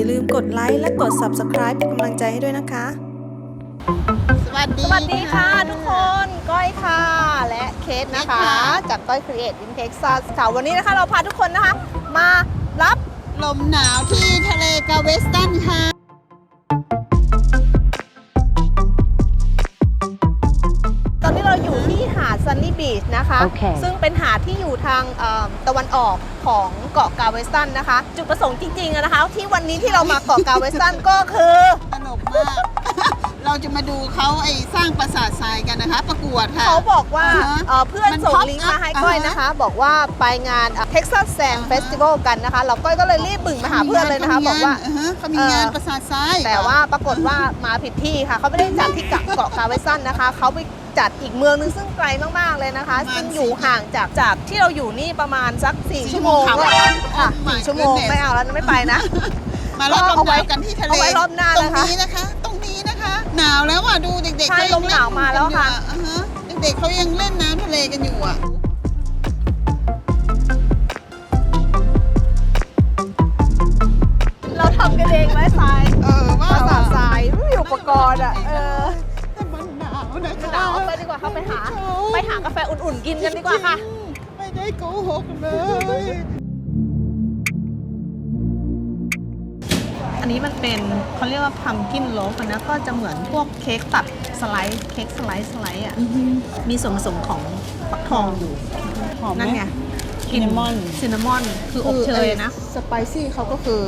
อย่าลืมกดไลค์และกด Subscribe เป็นกำลังใจให้ด้วยนะคะ สวัสดีสวัสดีค่ะทุกคนก้อยค่ะ และเคสนะคะ จากก้อย Create in Texas ค่ะวันนี้นะคะเราพาทุกคนนะคะ มารับลมหนาวที่ทะเลกาเวสตันค่ะ ที่หาด Sunny Beach นะคะโอเคซึ่งเป็นหาดที่อยู่ทางเอ่อตะวันออกของเกาะกาเวสตันนะคะ จุดประสงค์จริงๆอะนะคะ ที่วันนี้ที่เรามาเกาะกาเวสตันก็คือตลกมาก เราจะมาดูเขาไอ้สร้างปราสาททรายกันนะคะ ประกวดค่ะ เขาบอกว่าอ่าฮะเอ่อเพื่อนมันส่ง pop ลิงก์มาให้ up ก้อยอ่าฮะ นะคะ บอกว่าไปงาน Texas Sand Festival กันนะคะเราก้อยก็เลยรีบบึ่งมาหาเพื่อนเลยนะคะ บอกว่าเฮะเขามีงานปราสาททรายแต่ว่าปรากฏว่ามาผิดที่ค่ะ เขาไม่ได้จัดที่เกาะกาเวซันนะคะ เขาไปจัดอีกเมืองนึงซึ่งไกลมากๆเลยนะคะ ซึ่งอยู่ห่างจากจากที่เราอยู่นี่ประมาณสัก4ชั่วโมงขับค่ะ Oh my 4ชั่วโมง goodness ไม่เอาแล้วไม่ไปนะ มารับลเอามหไว้นาวกันที่ทะเลเอาไว้รอบหน้าตรนะงคะ นี้นะคะตรง นี้นะคะ หนาวแล้วอะดูเด็กๆใช่เขายังลมหนาวมาแล้วค่ะเล่นกันอยู่อ่าฮะเด็กๆเขายังเล่นน้ำทะเลกันอยู่อะเราทำกันเองไหมทรายเออว่าภาษาทรายไม่มีอุปกรณ์อะเออแต่มันหนาวนะคะหนาวเอาไปดีกว่าค่ะไปหา ไปหากาแฟอุ่นๆกินกันดีกว่าค่ะ ไม่ได้โกหกเลย อันนี้มันเป็นเขาเรียกว่าพัมกินโลฟนะก็จะเหมือนพวกเค้กตัดสไลด์เค้กสไลด์สไลด์อะมีส่วนผสมของฟักทองอยู่หอมไหมนั่นไงซินนามอนซินนามอนคืออบเชยนะสไปซี่เขาก็คือ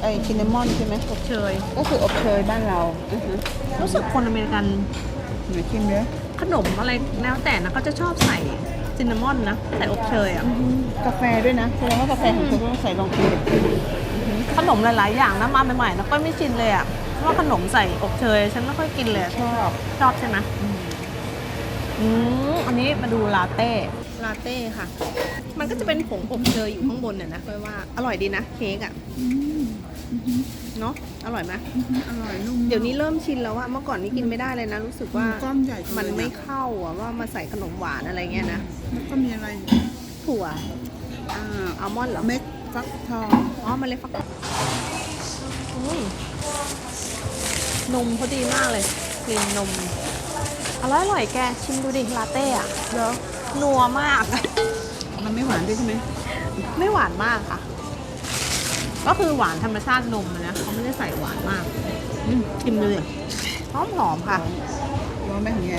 ไอ้คินนามอนใช่ไหมอบเชยก็คืออบเชยบ้านเราอือฮึรู้สึกคนอเมริกันหนูชิมเนื้อขนมอะไรแล้วแต่นะก็จะชอบใส่ซินนามอนนะใส่อบเชยอะกาแฟด้วยนะแสดงว่ากาแฟของเธอต้องใส่ลองกิน ขนมหลาย ๆ อย่างนะมาใหม่ๆแล้วก็ไม่ชินเลยอะว่าขนมใส่อบเชยฉันไม่ค่อยกินเลยชอบชอบใช่ไหมอืมอันนี้มาดูลาเต้ลาเต้ค่ะ มันก็จะเป็นผงอบเชยอยู่ข้างบนเนี่ยนะค่อยว่าอร่อยดีนะเค้กอะเนาะอร่อยไหมอร่อยนุ่มเดี๋ยวนี้เริ่มชินแล้วว่าเมื่อก่อนนี้กินไม่ได้เลยนะ รู้สึกว่าก้อนใหญ่จังเลยมันไม่เข้าอะว่ามาใส่ขนมหวานอะไรเงี้ยนะแล้วก็มีอะไร ถั่วอ่าอัลมอนด์เหรอเม็ด ฟักทอง อ๋อ มันเลยฟักอุ้ยนมเขาดีมากเลยครีมนม อร่อยอร่อยแก ชิมดูดิ ลาเต้อะเหรอนัวมาก มันไม่หวานด้วยใช่ไหม ไม่หวานมากค่ะ ก็คือหวานธรรมชาตินมอะนะเขาไม่ได้ใส่หวานมากอืมชิมดูดิหอมหอมๆค่ะร้อนไหมของแก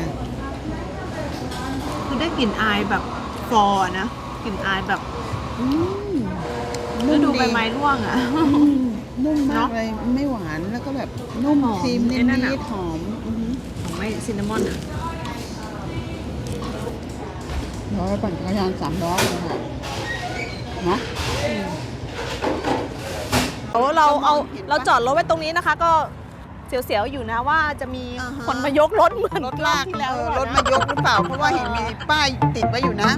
คือได้กลิ่นอายแบบฟอร์นะกลิ่นอายแบบ อืม ฤดูใบไม้ร่วงอะอืมนุ่มมาเนกอะเลยไม่หวานแล้วก็แบบนุ่มหอมครีมนิไอ้นั่นอะ ดๆหอมอือฮึของไม่ซินนามอนอะร้อยปั่นจักรยานสามล้อเลยค่ะเนาะ โอ้เราเอาเราจอดรถไว้ตรงนี้นะคะ ก็เสียวๆอยู่นะว่าจะมีอ่าฮะ คนมายกรถเหมือนรถรอลาบกที่แล้วเออหรอถเปล่มายกหรือเปล่า เพราะว่าเห็นมีป้ายติดไว้อยู่นะ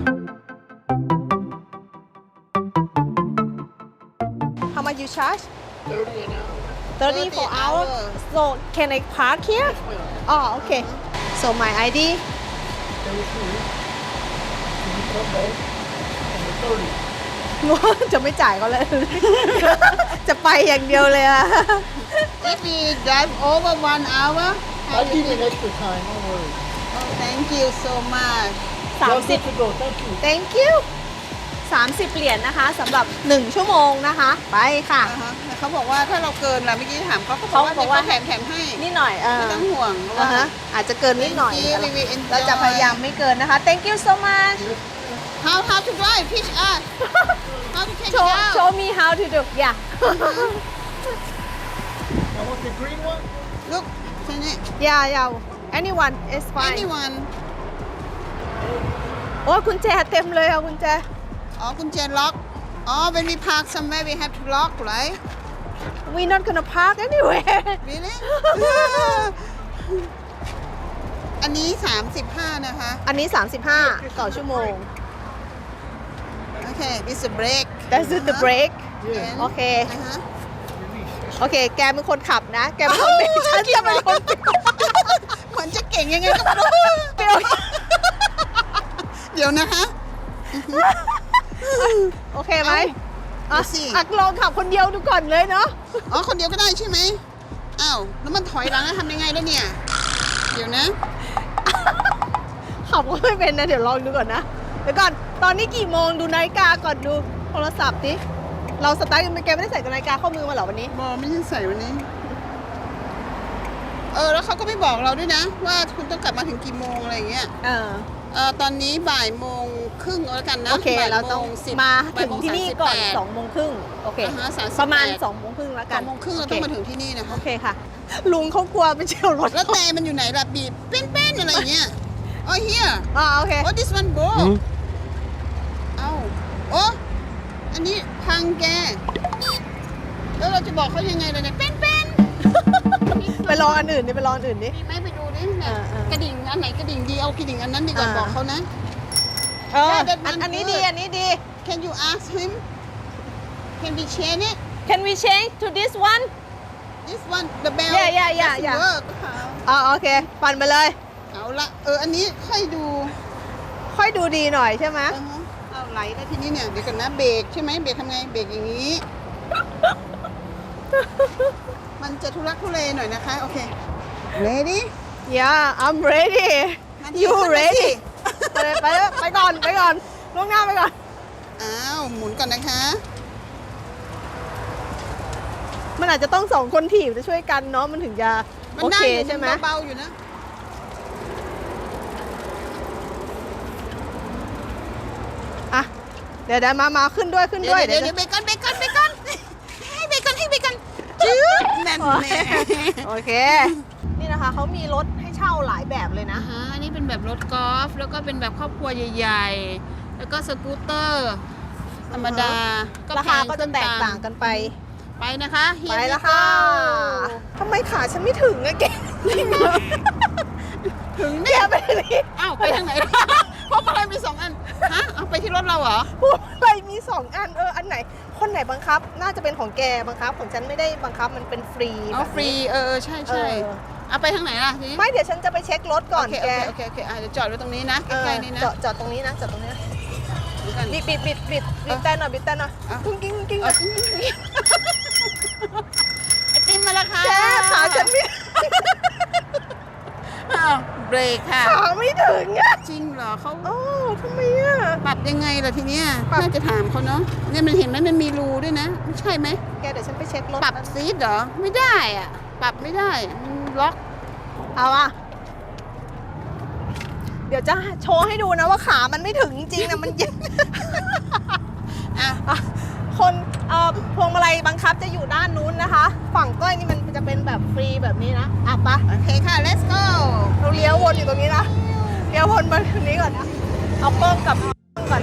you charge 30 for hour so can I park here oh okay so my ID จะไม่จ่ายเขาเลย จะไปอย่างเดียวเลยอะ If we drive over one hour how I'll you give you think? an extra time, no worries. Oh, thank you so much สาม You're สิบ good to go, thank you. thank you 30 เหรียญนะคะสำหรับ 1 ชั่วโมงนะคะ ไปค่ะ อ่าฮะแต่เขาบอกว่าถ้าเราเกินล่ะเมื่อกี้ถามเขาเขาบเขาอกว่าบอกว่าเดี๋ยแถมแถมให้นี่หน่อยเออไม่ต้องห่วงอ่าว่า ฮะอาจจะเกินนิดหน่อย Thank you, we will enjoy เราจะพยายามไม่เกินนะคะ thank you so much how how to drive teach us how to take show it out show me how to do yeah I want the green one. look ใช่ไหม yeah yeah anyone is fine anyone โอ้ยกุญแจเต็มเลยอะกุญแจ อ๋อกุญแจล็อก อ๋อ when we park somewhere we have to lock right we not gonna park anywhere really อันนี้ 35 นะคะ อันนี้ 35 ต่อชั่วโมงโอเค this is a break that's it the break And- โอเคอ่าฮะโอเค แกเป็นคนขับนะ แกเป็นคนเบรกฉันจะเป็นคนปิดเหมือนจะเก่งยังไงก็ไม่รู้เปรี้ยวเดี๋ยวนะคะ โอเคไหมอะดูสิ อะลองขับคนเดียวดูก่อนเลยเนาะ อ๋อ คนเดียวก็ได้ใช่ไหมอ้าว แล้วมันถอยหลังแล้วทำยังไงแล้วเนี่ย เดี๋ยวนะ ขับก็ไม่เป็นนะ เดี๋ยวลองดูก่อนนะ เดี๋ยวก่อน ตอนนี้กี่โมงดูนาฬิกาก่อนดูโทรศัพท์ดิเราสตาร์ทกันไปแกไม่ได้ใส่นาฬิกาข้อมือมาเหรอวันนี้ บอไม่ใช่ใส่วันนี้ เออ แล้วเขาก็ไม่บอกเราด้วยนะ ว่าคุณต้องกลับมาถึงกี่โมงอะไรอย่างเงี้ย เออ เออตอนนี้บ่ายโมงครึ่งเอาแล้วกันนะโอเค บ่ยเราต้องโงสิบมาบ่ถึยงโมที่นี่ก่อนสามสิบแปดสองโมงครึ่งโอเคอ่าฮะ38ประมาณสองโมงครึ่งแล้วสกัอนงโมงครึ่งเราต้องมาถึงที่นี่นะโอคะ เคค่ะ ลุงเขากลัวไปเฉียวรถแล้วแต่มันอยู่ไหนล่ะบีบเป็นๆอะไรอย่างเงี้ยอ๋อเฮียอ่าโอเค โอ้ this one broke เอ้าโอ้อันนี้พังแก แล้วเราจะบอกเขายังไงเลยเนี่ยเป็นเป็นไปลองอันอื่นดิไปลองอันอื่นดิมีไหมไป กระดิ่งอันไหนกระดิ่งดีเอากระดิ่งอันนั้นดีกว่าอ่า บอกเขานะ เออ Yeah, that อัน one อันนี้ good ดีอันนี้ดี Can you ask him Can we change it Can we change to this one This one the bell Yeah, yeah, yeah, doesn't yeah. work อ่าโอเค ปั่นไปเลย เอาละเอออันนี้ค่อยดูค่อยดูดีหน่อยใช่ไหม เออฮะเอาไหลแล้วทีนี้เนี่ยเดี๋ยวกันนะเบรกใช่ไหมเบรกทำไงเบรกอย่างนี้ มันจะทุลักทุเลหน่อยนะคะ โอเค ready Yeah I'm ready งั้น You ขึ้นไป ready สิไปเลยไปเลยไปก่อนไปก่อนล่วงหน้าไปก่อน อ้าวหมุนก่อนนะคะ มันอาจจะต้องสองคนถีบจะช่วยกันเนาะมันถึงจะมันโอได้เคอยู่ใช่ไหมเบาๆอยู่นะ อะเดี๋ยวเดี๋ยวมามาขึ้นด้วยขึ้นเดี๋ยด้ววยเดี๋ยวเดี๋เดี๋ยยววเบรกก่อนเบรกก่อนเบรกก่อนให้เบรกก่อนให้เบรกก่อนจืดนั่นแน่ โอเคนี่นะ คะเขามีรถให้เช่าหลายแบบเลยนะ อ่าฮะอันนี้เป็นแบบรถกอล์ฟแล้วก็เป็นแบบครอบครัวใหญ่ๆ แล้วก็สกูตเตอร์ ธรรมดาราคาก็จะขึ้นแตกต่างกันไป ไปนะคะ Here ไป we แล้วค่ะ go ทำไมขาฉันไม่ถึงอะแกถึงแกเนี่ยไปไหนอ้าวไปทางไหน เพราะอะไรมีสองอัน ฮะ เอาไปที่รถเราเหรอพวกอะไรมีสองอันเอออันไหน คนไหนบังคับ น่าจะเป็นของแกบังคับ ของฉันไม่ได้บังคับมันเป็นฟรีเอาแบบฟรีนี้เออเออใช่ใช่เออ เอาไปทางไหนล่ะทีนี้ไม่เดี๋ยวฉันจะไปเช็ครถก่อนโอเคแกโอเคโอเคโอเคอะเดี๋ยวจอดไว้ตรงนี้นะใกเออล้ๆนี่นะจอดจอดตรงนี้นะจอดตรงนี้นะเดี๋ยวกัน บิดบิดบิดบิดบิดแต่หน่อยบิดแต่หน่อยอะ กุ้งกิ้งกุ้งกิ้งเอาไอติมมาแล้วค่ะแกขาฉันไม่อ้าวเบรกค่ะ ขาไม่ถึงอะจริงเหรอเขาโอ้ทำไมอะปรับยังไงล่ะทีเนี้ยปรับ น่าจะถามเขาเนาะเนี่ยมันเห็นไหมมันมีรูด้วยนะไม่ใช่ไหม แกเดี๋ยวฉันไปเช็ครถปรับซีดเหรอ ไม่ได้อะปรับไม่ได้มัน ล็อกเอาอะเดี๋ยวจะโชว์ให้ดูนะว่าขามันไม่ถึงจริงๆนะมันเย็นอะอะคนเอ่อพวงมาลัยบังคับจะอยู่ด้านนู้นนะคะ ฝั่งก้อยนี่มันจะเป็นแบบฟรีแบบนี้นะอะปะโอเคค่ะ let's go เราเลี้ยววนอยู่ตรงนี้นะเลี้ยววนมาตรงนี้ก่อนนะเอาโป้งกับก่อน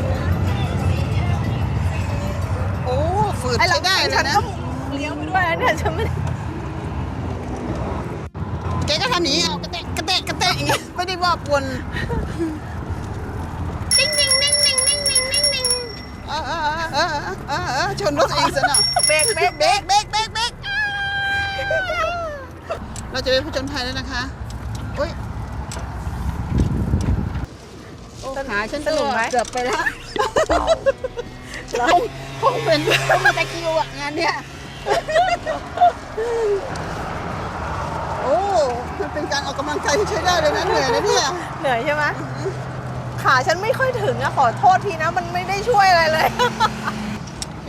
โอ้ฝืดไอ้ใช้ได้เลฉัยนนะก็เลี้ยวไปด้วยนะเนี่ยฉันไม่ได้แกก็ทำอย่างนี้เอากระเตะกระเตะกระเตะอย่างเงี้ยไม่ได้ว่าปวนติ้งติ้งติ้งติ้งติ้งติ้งติ้งติ้งเออเออเออเออเออเออชนรถเองซะหน่อยเบรกเบรกเบรกเบรกเบรกเบรกเราจะไปผจญภัยแล้วนะคะอุ้ยขาฉันสนุกไหมเกือบไปแล้วคงคงเป็นคงเป็นตะคิวอะงานเนี้ย โอ้มันเป็นการออกกำลังกายที่ใช้ได้เลยนะเหนื่อยนะเนี่ยเหนื่อยใช่ไหมขาฉันไม่ค่อยถึงอะขอโทษทีนะ มันไม่ได้ช่วยอะไรเลย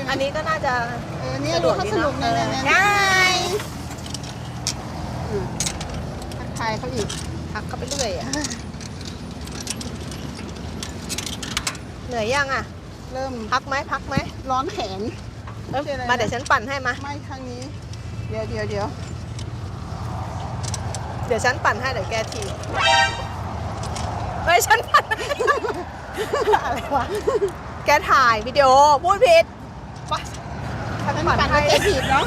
อันนี้ก็น่าจะเออเนี่ยดูเขาสนุกเนี่ยเนี่ยเนี่ยได้อืมทักทายเขาอีกพักเข้าไปเรื่อยอะเหนื่อยยังอะเริ่มพักไหมพักไหมร้อนแขนเอ้ยไม่ใช่อะไรนะมาเดี๋ยวฉันปั่นให้มาไม่ครั้งนี้ เดี๋ยวเดี๋ยวเดี๋ยวเดี๋ยวฉันปั่นให้เดี๋ยวแกทีเฮ้ยฉันปั่น อะไรวะ แกถ่ายวิดีโอพูดผิดไปฉันมันปั่นปั่นให้ให้ผิดเนาะ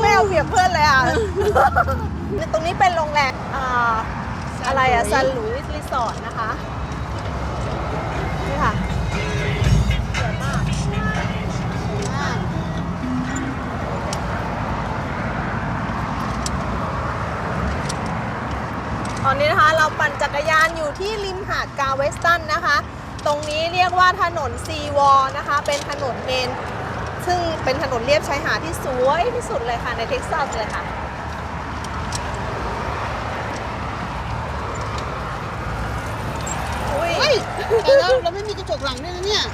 ไม่เอาเปรียบเพื่อนเลยอะ ตรงนี้เป็นโรงแรมอ่าอะไรอะซันหลุยส์รีสอร์ทนะคะ อนนี้นะคะเราปั่นจักรยานอยู่ที่ริมหาดกาเวสตันนะคะตตรงนี้เรียกว่าถนนซีวอนะคะ เป็นถนนเมน ซึ่งเป็นถนนเลียบชายหาดที่สวยที่สุดเลยค่ะในเท็กซัสเลยค่ะอุ้ยเฮ้ยแต่แล้วเราไม่มีกระจกหลังด้วยนะเนี่ย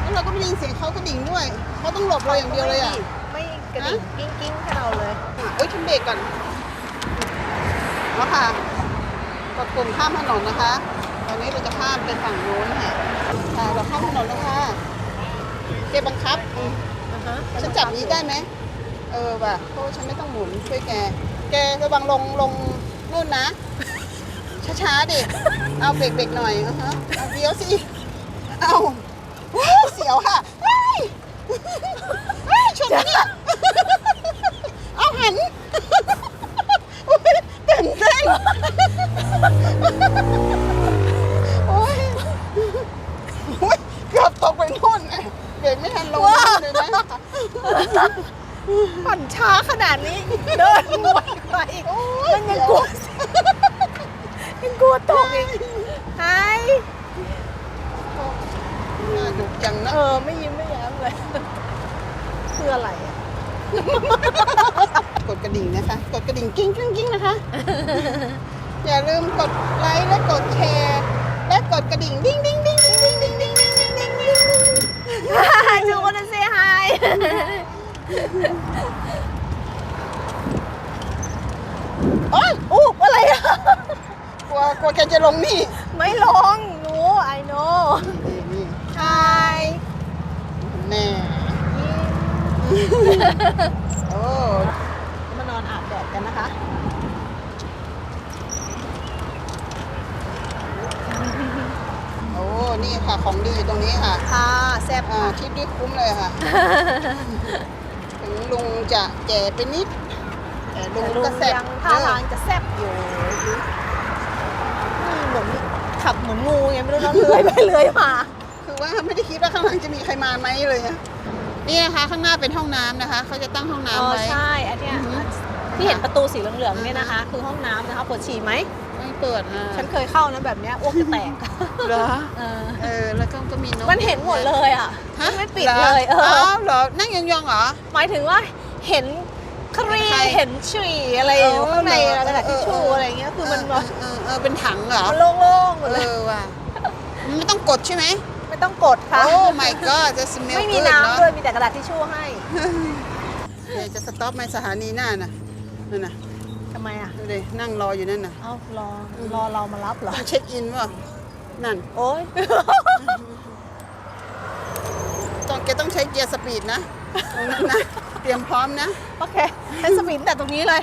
แล้วเราก็ไม่ได้ยินเสียงเขากระดิ่งด้วย เขาต้องหลบเราอย่างเดียวเลยอะ ไม่กระดิ่งกิ้งกิ้งให้เราเลย โอ้ยฉันเบรกก่อน แล้วค่ะกดปุ่มข้ามถนนนะคะ ตอนนี้เราจะข้ามไปฝั่งโน้นค่ะค่ะเราข้ามถนนแล้วค่ะเกบังคับอืมฉันจับนี้ได้ไหมเออว่ะเพราะว่าฉันไม่ต้องหมุนช่วยแก แกระวังลงลงนู่นนะ ช้าๆดิเอาเบรกเบรกหน่อยอะฮะเอาเดี๋ยวสิเอาว้าวเสียวค่ะเฮ้ยเฮ้ยชนแล้วเนี่ย จังนะ เออ ไม่ยิ้มไม่แย้มเลย คืออะไรอะกดกระดิ่งนะคะ กดกระดิ่งกิ้งกิ้งกิ้งนะคะ อย่าลืมกดไลค์และกดแชร์ และกดกระดิ่งดิ้งดิ้งดิ้งดิ้งดิ้งดิ้งดิ้งดิ้งดิ้งดิ้งดิ้งจูวันเซฮายโอ๊ยอู้อะไรอะกลัวกลัวแกจะลงนี่ ไม่ลงหนู I know นี่นี่ Hi แน่ โอ้มานอนอาบแดดกันนะคะ โอ้ นี่ค่ะ ของดีอยู่ตรงนี้ค่ะ ค่ะแซ่บอ่าค่ะทริปนี้คุ้มเลยค่ะ ถึงลุงจะแก่ไปนิด แต่ลุงลุงก็แซ่บยังท่าทางจะแซ่บอยู่นี่เหมือนขับเหมือนงูไงไม่รู้เน้องเลื้อยไปเลื้อยมา คือว่าไม่ได้คิดว่าข้างหลังจะมีใครมาไหมเลยอะ นี่นะคะข้างหน้าเป็นห้องน้ำนะคะเขาจะตั้งห้องอ๋น้ำอไว้ ใช่อันเนี้ยอือฮึที่เห็นประตูสีเหลืองๆเนี่ยนะคะ คือห้องน้ำนะคะปวดฉี่ไหม ไม่เปิดนะฉันเคยเข้านะแบบเนี้ยอ้วกจะแตกเหรอเออเออแล้วก็ก็มีนกมันเห็นหมดเลยอะฮะไม่ปิดเลยเอหรออเหรอนั่งยองๆเหรอ หมายถึงว่าเห็นครีใครเห็นฉี่อะไรอยู่ข้างในเออกระดาษทิชชู่เออเออออะไรเงี้ยคือมันเออเออเออเป็นถังเหรอมันโล่งๆหมดเอเลยอว่ะมันไม่ต้องกดใช่ไหมไม่ ต้องกดค่ะ โอ้ my god จะ smell ไม่มี good น้ำเอะด้วยมีแต่กระดาษทิชชู่ให้เดี๋ยวจะสต็อปไหมสถานีหน้าน่ะนั่นน่ะทำไมอะดูดินั่งรออยู่นั่นน่ะ เอ้ารอรอเรามารับเหรอต้องเช็คอินว่ะนั่นโอ๊ยต้องแกต้องใช้เกียร์สปีดนะตรงนั้นนะเตรียมพร้อมนะโอเคให้สปินแต่ตรงนี้เลย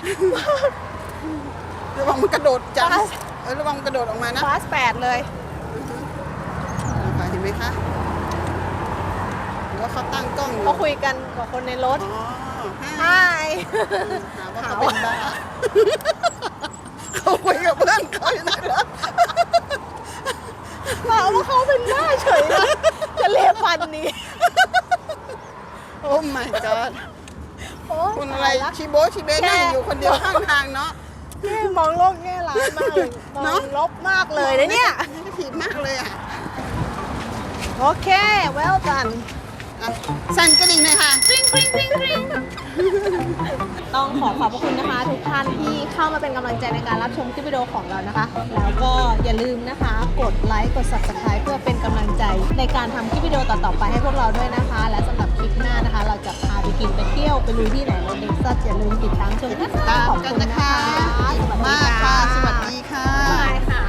ระวังมันกระโดดจังฟาสเออระวังมันกระโดดออกมานะ ฟาสแปดเลย นะคะเห็นไห มคะหรือว่าเขาตั้งกล้องอยู่เขาคุยกันกับคนในรถอ๋อใชห้า่หาว่าเขาเป็นบ้าเขาคุยกับเพื่อนเขาอยู่นั่นเหรอเราว่าเขาเป็นหน้าเฉยเลยจะเลียฟันนี้ โอ้ my god โอ๊ยคุณอะไรตายละชิโบะชิเบะแค่นั่งอยู่คนเดียวข้างทางเนาะ แง่มองโลกแง่ร้ายมากเลยมอเนอะงลบมากเลยนะเนี่ย นี่ผิดมากเลยอะ โอเค well done อะสั่นกระดิ่งหน่อยค่ะกริ๊งกริ๊งกริ๊งกริ๊งต้องขอขอบพระคุณนะคะ ทุกท่านที่เข้ามาเป็นกำลังใจในการรับชมคลิปวิดีโอของเรานะคะ แล้วก็อย่าลืมนะคะ กดไลค์กด subscribe เพื่อเป็นกำลังใจในการทำคลิปวิดีโอต่อๆไปให้พวกเราด้วยนะคะ และสำหรับคลิปหน้านะคะ เราจะพาไปกินไปเที่ยวไปลุยที่ไหนในเด็กซัสอย่าลืมติดตามชมนะคะตามขอบกันคุณนะนะคะคะสวัสดีมากค่ะ สวัสดีค่ะ บ๊ายบายค่ะ